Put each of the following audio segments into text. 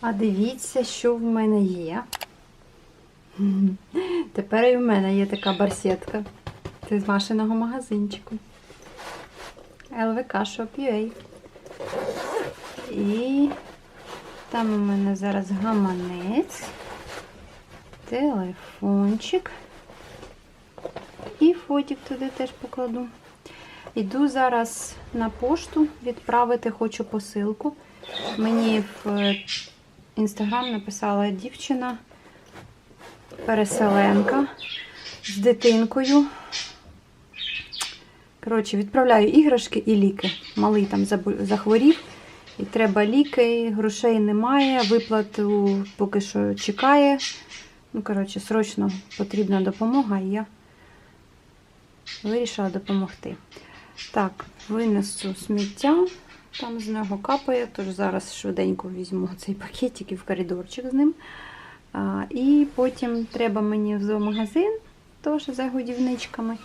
А дивіться, що в мене є. Тепер і в мене є така барсетка. Це з машиного магазинчику. LVK Shop UA. І там у мене зараз гаманець, телефончик. І фотик туди теж покладу. Йду зараз на пошту відправити хочу посилку. Мені в інстаграм написала дівчина, переселенка з дитинкою. Коротше, відправляю іграшки і ліки. Малий там захворів, і треба ліки, грошей немає, виплату поки що чекає. Ну, коротше, срочно потрібна допомога, і я вирішила допомогти. Так, винесу сміття, там з нього капає, тож зараз швиденько візьму цей пакетик і в коридорчик з ним. А, і потім треба мені в зоомагазин, теж за годівничками.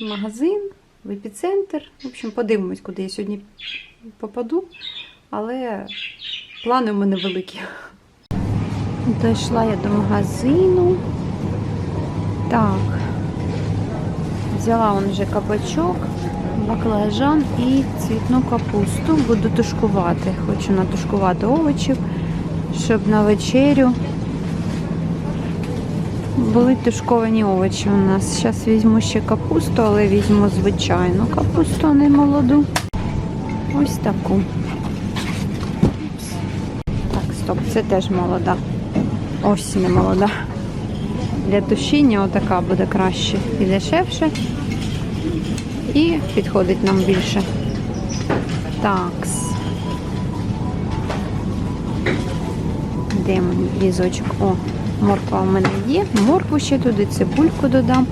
Магазин, в епіцентр. В общем, подивимось, куди я сьогодні попаду. Але плани у мене великі. Дійшла я до магазину. Так. Взяла вже кабачок, баклажан і цвітну капусту. Буду тушкувати. Хочу натушкувати овочів, щоб на вечерю були тушковані овочі у нас. Зараз візьму ще капусту, але візьму звичайну капусту, а не молоду. Ось таку. Так, стоп, це теж молода. Ось не молода. Для тушіння отака буде краще і дешевше. І підходить нам більше. Такс. Де візочок? О, морква у мене є. Моркву ще туди, цибульку додам.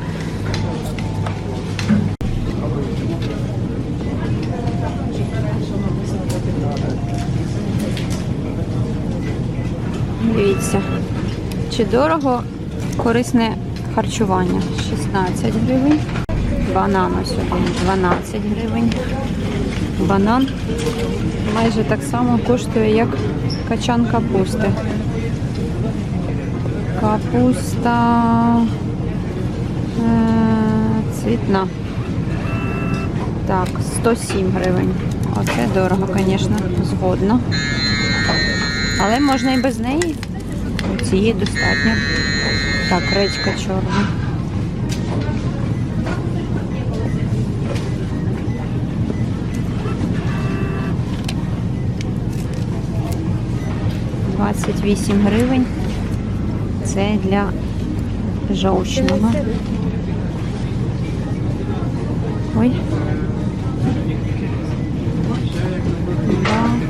Дивіться, чи дорого корисне харчування. 16 гривень. Банан один 12 гривень. Банан майже так само коштує, як качан капусти. Капуста е, цвітна. Так, 107 гривень. Оце дорого, звісно, згодно. Але можна і без неї. Цієї достатньо. Так, редька чорна. Двадцять вісім гривень. Це для жовчного. Ой.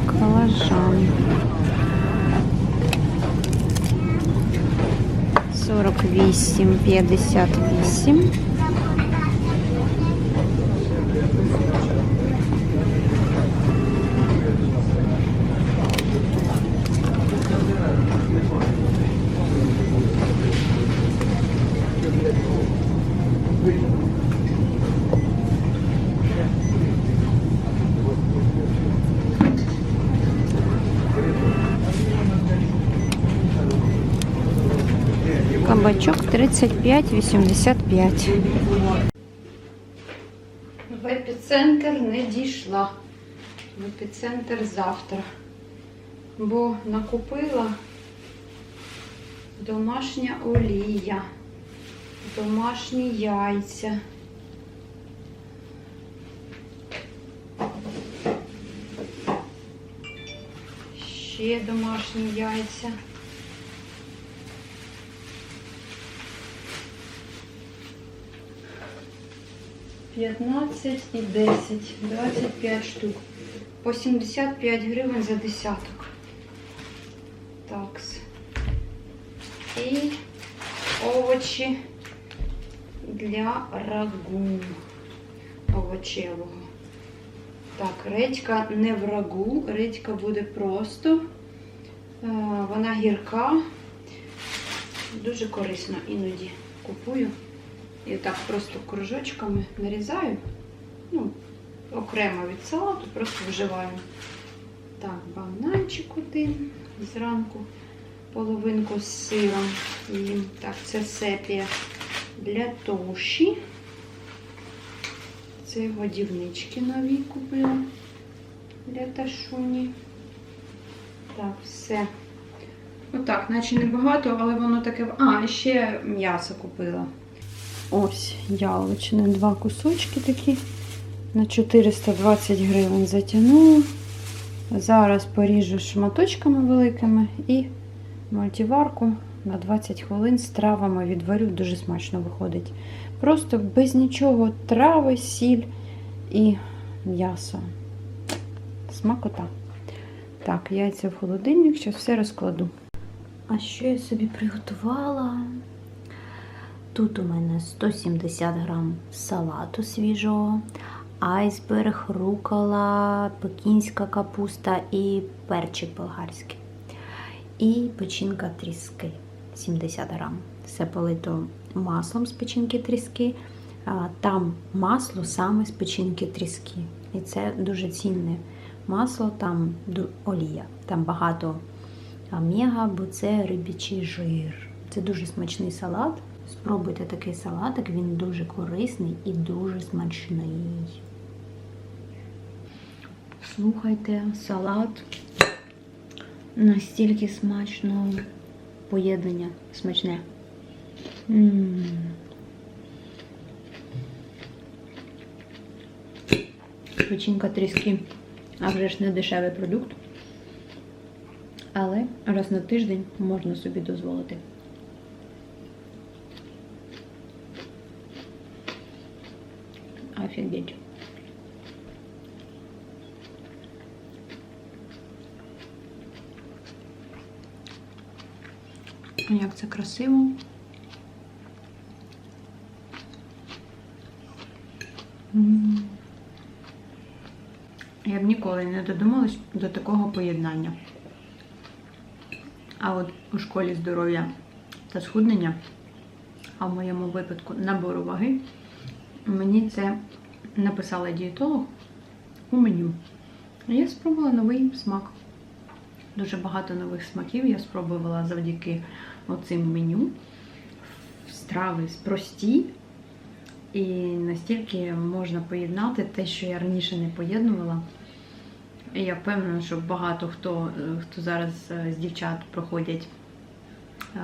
Баклажан. 48,58. Кабачок 35,85. В епіцентр не дійшла. В епіцентр завтра. Бо накупила домашня олія, домашні яйця. Ще домашні яйця. П'ятнадцять і десять, двадцять п'ять штук. По 75 гривень за десяток. Такс. І овочі для рагу овочевого. Так, редька не в рагу, редька буде просто. Е, Вона гірка. Дуже корисно іноді купую. І так просто кружочками нарізаю. Ну, окремо від салату, просто вживаю. Так, бананчик один. зранку половинку з сиром. їм. Так, це сепія для туші. Це годівнички нові купила для ташуні. Так, все. Отак, наче небагато, але воно таке. А, і ще м'ясо купила. Ось яловичини, два кусочки такі. На 420 гривень затягнула. Зараз поріжу шматочками великими і мультиварку на 20 хвилин з травами відварю, дуже смачно виходить. Просто без нічого трави, сіль і м'ясо. Смакота. Так, яйця в холодильник, зараз все розкладу. А що я собі приготувала? Тут у мене 170 грам салату свіжого, айсберг, рукола, пекінська капуста і перчик болгарський. І печінка тріски 70 грам. Все полито маслом з печінки тріски. Там масло саме з печінки тріски. І це дуже цінне масло, там олія. Там багато омега, бо це рибічий жир. Це дуже смачний салат. Спробуйте такий салатик, він дуже корисний і дуже смачний. Слухайте, салат настільки смачно поєднання смачне. М. Печінка тріски, а вже ж не дешевий продукт. Але раз на тиждень можна собі дозволити. Офігеть. Як це красиво. Я б ніколи не додумалась до такого поєднання. А от у школі здоров'я та схуднення, а в моєму випадку набору ваги, мені це написала дієтолог у меню. Я спробувала новий смак. Дуже багато нових смаків я спробувала завдяки оцим меню. Страви прості, і настільки можна поєднати те, що я раніше не поєднувала. І я впевнена, що багато хто, е, хто зараз е, з дівчат проходять е,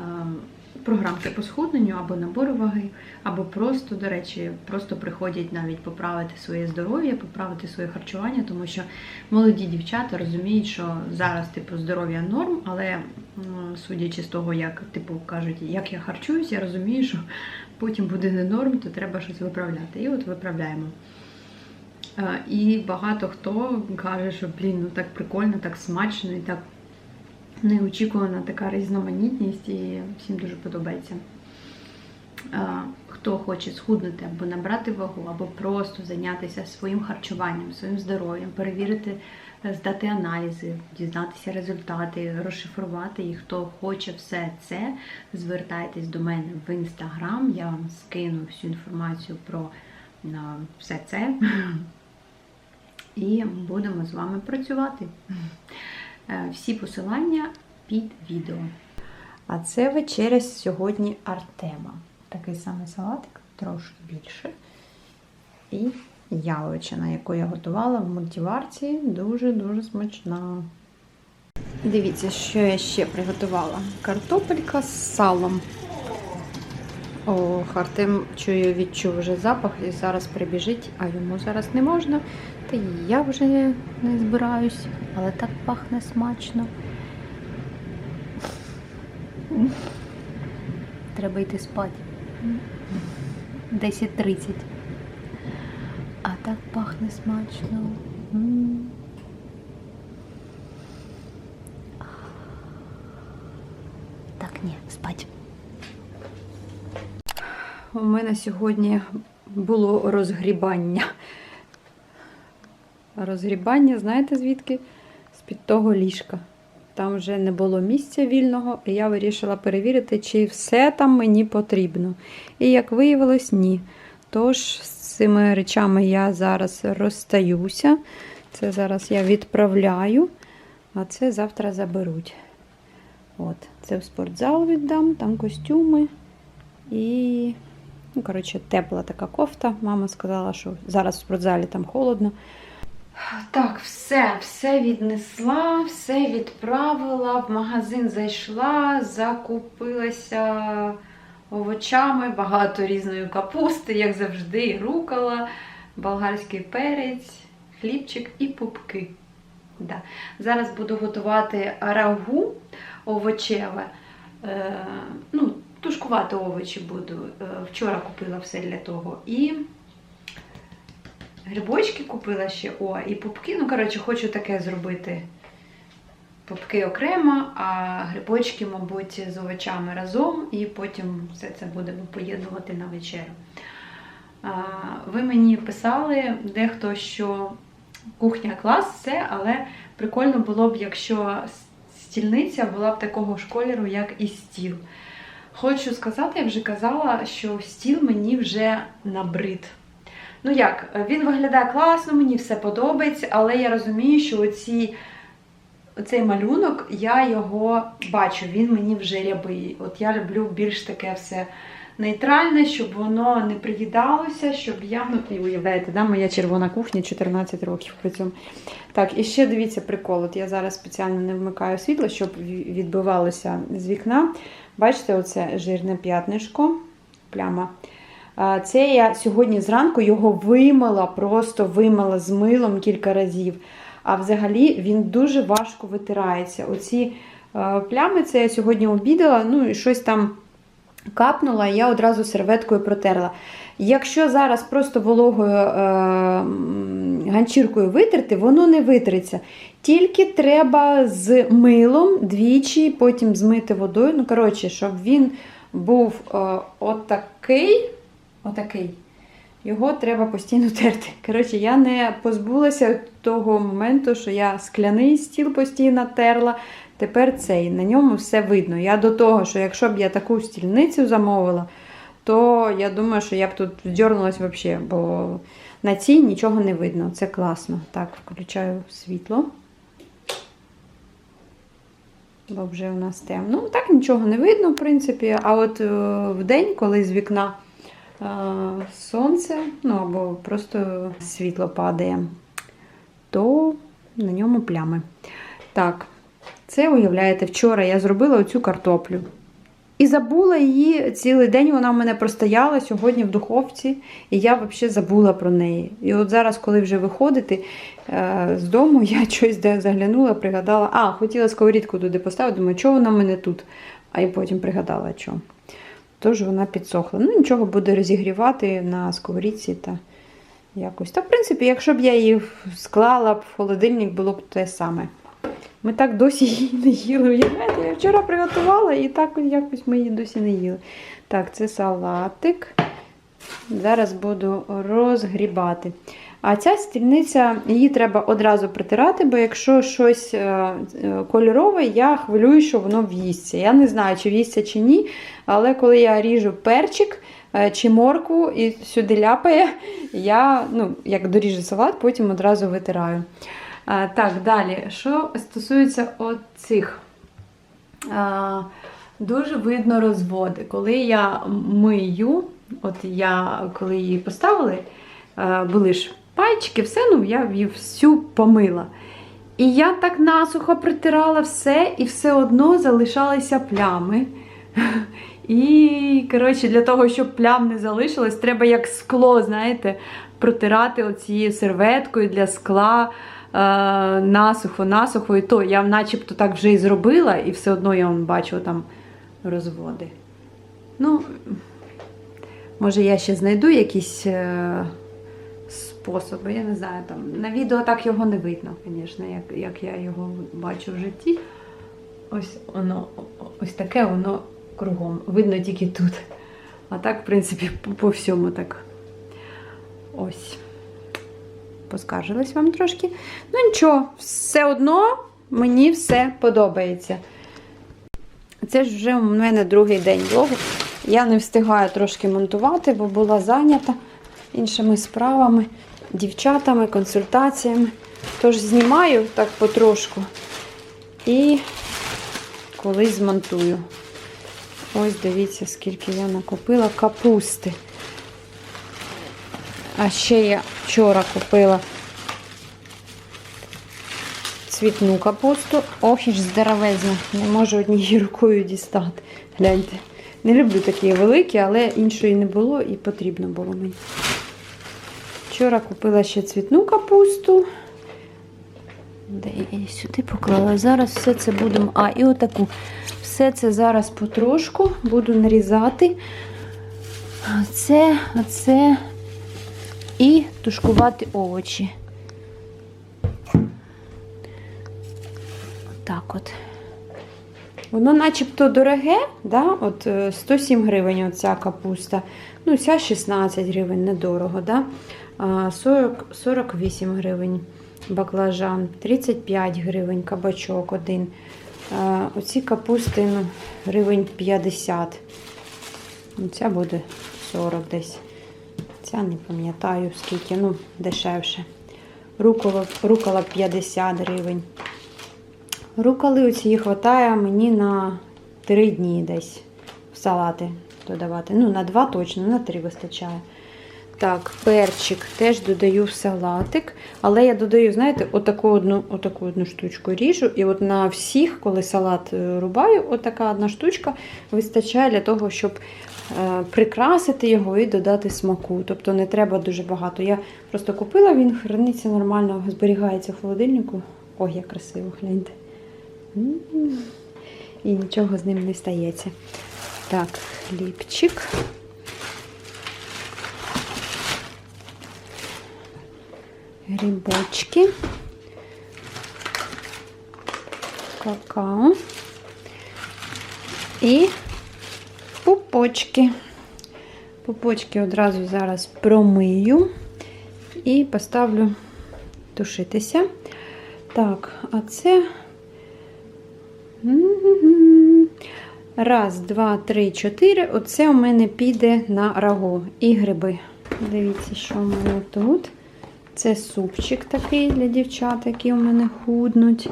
програмки по схудненню або набору ваги, або просто, до речі, просто приходять навіть поправити своє здоров'я, поправити своє харчування, тому що молоді дівчата розуміють, що зараз типу здоров'я норм, але судячи з того, як типу кажуть, як я харчуюсь, я розумію, що потім буде не норм, то треба щось виправляти. І от виправляємо. Е, І багато хто каже, що блін, ну так прикольно, так смачно і так неочікувана така різноманітність, і всім дуже подобається. Хто хоче схуднути або набрати вагу, або просто зайнятися своїм харчуванням, своїм здоров'ям, перевірити, е, здати аналізи, дізнатися результати, розшифрувати їх. Хто хоче все це, звертайтесь до мене в інстаграм. Я вам скину всю інформацію про все це. І будемо з вами працювати. Е, Всі посилання під відео. А це вечеря сьогодні Артема. Такий самий салатик, трошки більше. І яловичина, яку я готувала в мультиварці, дуже-дуже смачна. Дивіться, що я ще приготувала. Картопелька з салом. О, Артем чую, відчув вже запах і зараз прибіжить, а йому зараз не можна. Та я вже не збираюсь, але так пахне смачно. Треба йти спати. 10.30. А так пахне смачно. Так, ні, спать. У мене сьогодні було розгрібання. Розгрібання, знаєте звідки? З-під того ліжка. Там вже не було місця вільного, і я вирішила перевірити, чи все там мені потрібно. І як виявилось, ні. Тож з цими речами я зараз розстаюся. Це зараз я відправляю, а це завтра заберуть. От, це в спортзал віддам, там костюми і, ну, коротше, тепла така кофта. Мама сказала, що зараз в спортзалі там холодно. Так, все, все віднесла, все відправила, в магазин зайшла, закупилася овочами, багато різної капусти, як завжди, рукола, болгарський перець, хлібчик і пупки. Да. Зараз буду готувати рагу овочеве. Е, ну, тушкувати овочі буду. Е, вчора купила все для того. І грибочки купила ще, о, і пупки. Ну, коротше, хочу таке зробити. Пупки окремо, а грибочки, мабуть, з овочами разом, і потім все це будемо поєднувати на вечерю. Ви мені писали дехто, що кухня клас, все, але прикольно було б, якщо стільниця була б такого ж кольору, як і стіл. Хочу сказати, я вже казала, що стіл мені вже набрид. Ну як, він виглядає класно, мені все подобається, але я розумію, що оці, оцей малюнок, я його бачу, він мені вже рябий. От я люблю більш таке все нейтральне, щоб воно не приїдалося, щоб я, ну, уявляєте, да, моя червона кухня 14 років при цьому. Так, і ще дивіться прикол. От я зараз спеціально не вмикаю світло, щоб відбивалося з вікна. Бачите, оце жирне п'ятнишко, пляма. Це я сьогодні зранку його вимила, просто вимила з милом кілька разів. А взагалі він дуже важко витирається. Оці плями це я сьогодні обідала, ну і щось там капнула, я одразу серветкою протерла. Якщо зараз просто вологою е, ганчіркою витерти, воно не витриться. Тільки треба з милом двічі, потім змити водою. Ну, коротше, щоб він був е, отакий. Отакий. Його треба постійно терти. Коротше, я не позбулася того моменту, що я скляний стіл постійно терла. Тепер цей, на ньому все видно. Я до того, що якщо б я таку стільницю замовила, то я думаю, що я б тут вдернулась взагалі, бо на цій нічого не видно. Це класно. Так, включаю світло. Бо вже у нас темно. Ну, так нічого не видно, в принципі. А от е, в день, коли з вікна е, сонце, ну або просто світло падає, то на ньому плями. Так, це уявляєте, вчора я зробила оцю картоплю. І забула її цілий день, вона в мене простояла сьогодні в духовці, і я взагалі забула про неї. І от зараз, коли вже виходити е, з дому, я щось де заглянула, пригадала, а, хотіла сковорідку туди поставити, думаю, чого вона в мене тут? А і потім пригадала, що. Тож вона підсохла. Ну, нічого буде розігрівати на сковорідці та якось. Та, в принципі, якщо б я її склала в холодильник, було б те саме. Ми так досі її не їли. Я вчора приготувала і так якось ми її досі не їли. Так, це салатик. Зараз буду розгрібати. А ця стільниця, її треба одразу притирати, бо якщо щось е, кольорове, я хвилюю, що воно в'їсться. Я не знаю, чи в'їсться, чи ні. Але коли я ріжу перчик е, чи морку і сюди ляпає, я, ну, як доріжу салат, потім одразу витираю. Так, далі, що стосується оцих, дуже видно розводи. Коли я мию, от я коли її поставили, були ж пальчики, все, ну я її всю помила. І я так насухо притирала все, і все одно залишалися плями. І, коротше, для того, щоб плям не залишилось, треба як скло, знаєте, протирати оцією серветкою для скла насухо, насухо, і то я начебто так вже і зробила, і все одно я вам бачу там розводи. Ну, може, я ще знайду якісь е, способи, я не знаю, там на відео так його не видно, звісно, як, як я його бачу в житті. Ось воно, ось таке воно кругом. Видно тільки тут. А так, в принципі, по, по всьому так. Ось поскаржилась вам трошки. Ну, нічого, все одно мені все подобається. Це ж вже у мене другий день влогу. Я не встигаю трошки монтувати, бо була зайнята іншими справами, дівчатами, консультаціями. Тож знімаю так потрошку. І колись змонтую. Ось дивіться, скільки я накопила капусти. А ще я вчора купила цвітну капусту. Ох, і ж здоровезна. Не можу однією рукою дістати. Гляньте. Не люблю такі великі, але іншої не було і потрібно було мені. Вчора купила ще цвітну капусту. Де я сюди поклала. Зараз все це будемо. А, і отаку. Все це зараз потрошку буду нарізати. Це, оце і тушкувати овочі. Так от. Воно начебто дороге, да? от е, 107 гривень оця капуста. Ну, ця 16 гривень, недорого, да? 40, 48 гривень баклажан, 35 гривень кабачок один. Оці капусти ну, гривень 50. Ну, Ця буде 40 десь. Ця не пам'ятаю скільки, ну, дешевше. Рукола, рукола 50 гривень. Руколи цієї хватає мені на 3 дні десь в салати додавати. Ну, на 2 точно, на 3 вистачає. Так, перчик теж додаю в салатик. Але я додаю, знаєте, отаку одну, отаку одну штучку ріжу. І от на всіх, коли салат е, рубаю, отака одна штучка вистачає для того, щоб прикрасити його і додати смаку. Тобто не треба дуже багато. Я просто купила, він храниться нормально, зберігається в холодильнику. Ой, як красиво, гляньте. І нічого з ним не стається. Так, хлібчик. Грибочки. Какао. І пупочки. Пупочки одразу зараз промию і поставлю тушитися. Так, а це. Раз, два, три, чотири. Оце у мене піде на рагу і гриби. Дивіться, що у мене тут. Це супчик такий для дівчат, які у мене худнуть.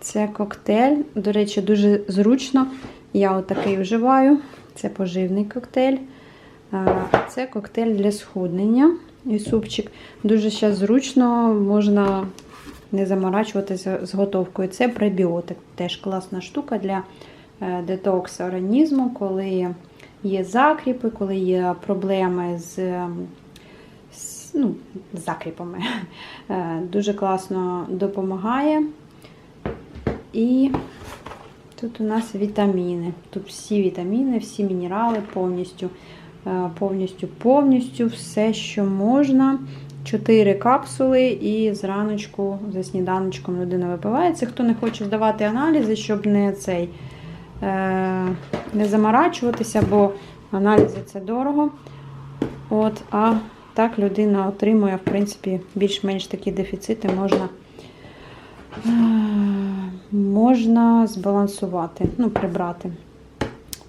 Це коктейль. До речі, дуже зручно. Я отакий вживаю. Це поживний коктейль. Це коктейль для схуднення і супчик. Дуже зараз зручно можна не заморачуватися з готовкою. Це пребіотик. Теж класна штука для е, детоксу організму, коли є закріпи, коли є проблеми з, ем, з, ну, з закріпами. Е, Дуже класно допомагає. І тут у нас вітаміни. Тут всі вітаміни, всі мінерали повністю, е, повністю, повністю все, що можна. Чотири капсули і зраночку за сніданочком людина випиває. Це хто не хоче здавати аналізи, щоб не цей е, не заморачуватися, бо аналізи це дорого. От, а так людина отримує, в принципі, більш-менш такі дефіцити можна, е, можна збалансувати, ну, прибрати.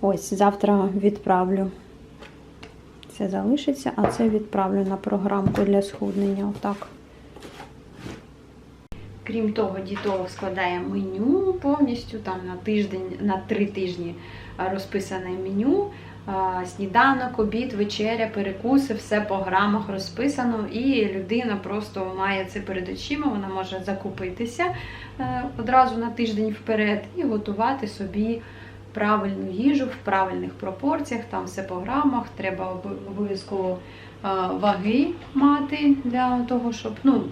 Ось, завтра відправлю. Це залишиться, а це відправлю на програмку для схуднення. Отак. Крім того, дітолог складає меню повністю там на тиждень, на три тижні розписане меню. Сніданок, обід, вечеря, перекуси, все по грамах розписано, і людина просто має це перед очима, вона може закупитися е, одразу на тиждень вперед і готувати собі правильну їжу в правильних пропорціях, там все по грамах, треба обов'язково е, ваги мати для того, щоб ну,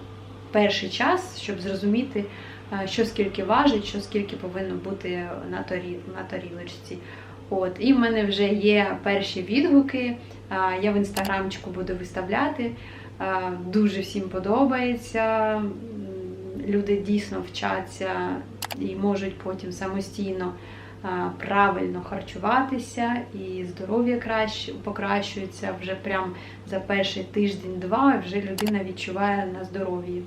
перший час, щоб зрозуміти, е, що скільки важить, що скільки повинно бути на, тарі, на тарілочці. От, і в мене вже є перші відгуки. Я в інстаграмчику буду виставляти. Дуже всім подобається. Люди дійсно вчаться і можуть потім самостійно правильно харчуватися, і здоров'я покращується вже прям за перший тиждень-два, вже людина відчуває на здоров'ї.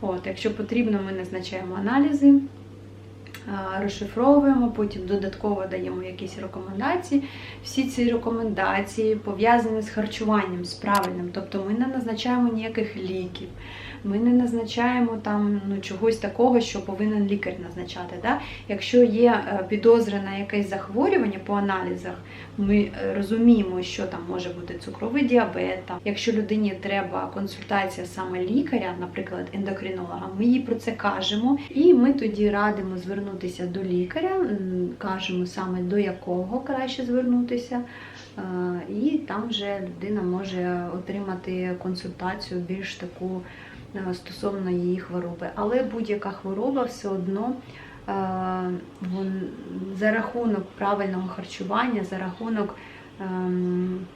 От, якщо потрібно, ми назначаємо аналізи, розшифровуємо, потім додатково даємо якісь рекомендації. Всі ці рекомендації пов'язані з харчуванням, з правильним. Тобто ми не назначаємо ніяких ліків, ми не назначаємо там ну, чогось такого, що повинен лікар назначати. Да? Якщо є е, підозра на якесь захворювання по аналізах, ми е, розуміємо, що там може бути цукровий діабет. Там. Якщо людині треба консультація саме лікаря, наприклад, ендокринолога, ми їй про це кажемо, і ми тоді радимо звернутися до лікаря, кажемо саме до якого краще звернутися. Е, І там вже людина може отримати консультацію більш таку стосовно її хвороби. Але будь-яка хвороба все одно е, за рахунок правильного харчування, за рахунок ем,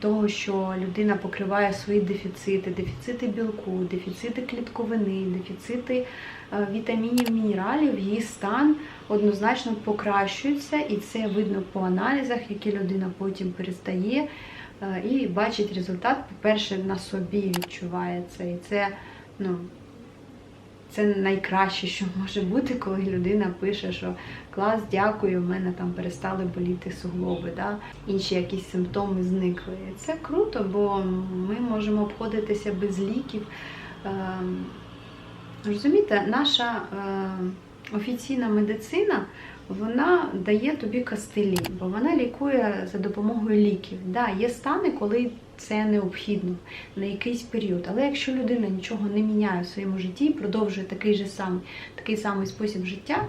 того, що людина покриває свої дефіцити, дефіцити білку, дефіцити клітковини, дефіцити е, вітамінів, мінералів, її стан однозначно покращується, і це видно по аналізах, які людина потім перестає е, і бачить результат, по-перше, на собі відчуває це. І це, ну, це найкраще, що може бути, коли людина пише, що клас, дякую, в мене там перестали боліти суглоби, да? інші якісь симптоми зникли. Це круто, бо ми можемо обходитися без ліків. Ем, Розумієте, наша е, офіційна медицина вона дає тобі кастелі, бо вона лікує за допомогою ліків. Да, є стани, коли це необхідно на якийсь період. Але якщо людина нічого не міняє в своєму житті, продовжує такий же самий, такий самий спосіб життя,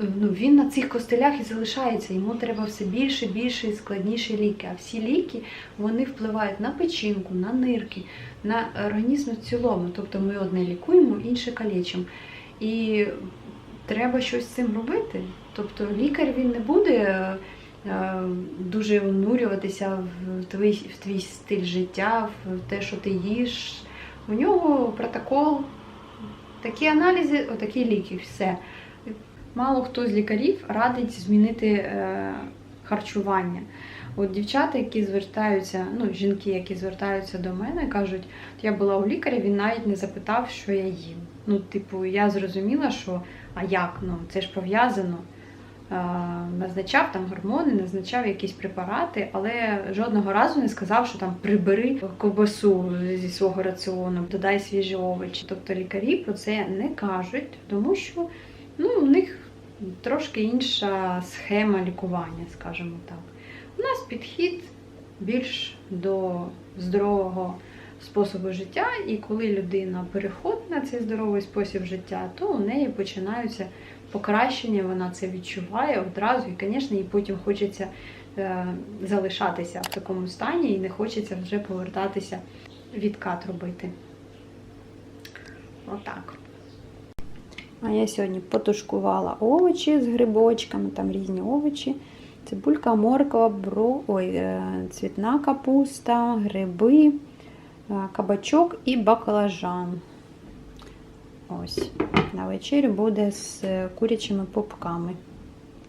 е, ну, він на цих костелях і залишається. Йому треба все більше, більше і складніші ліки. А всі ліки вони впливають на печінку, на нирки, на організм в цілому. Тобто ми одне лікуємо, інше калічимо. І треба щось з цим робити. Тобто лікар він не буде е, дуже внурюватися в твій, в твій стиль життя, в те, що ти їш. У нього протокол, такі аналізи, отакі ліки, все. Мало хто з лікарів радить змінити е, харчування. От дівчата, які звертаються, ну, жінки, які звертаються до мене, кажуть, я була у лікаря, він навіть не запитав, що я їм. Ну, типу, я зрозуміла, що а як? Ну, це ж пов'язано. Е, назначав там гормони, назначав якісь препарати, але жодного разу не сказав, що там прибери ковбасу зі свого раціону, додай свіжі овочі. Тобто лікарі про це не кажуть, тому що ну, у них трошки інша схема лікування, скажімо так. У нас підхід більш до здорового способу життя, і коли людина переходить на цей здоровий спосіб життя, то у неї починаються покращення, вона це відчуває одразу, і, звісно, їй потім хочеться е, залишатися в такому стані і не хочеться вже повертатися відкат робити. Отак. А я сьогодні потушкувала овочі з грибочками, там різні овочі. Цибулька, морква, бро... Ой, е, цвітна капуста, гриби, е, кабачок і баклажан. Ось. На вечерю буде з курячими пупками.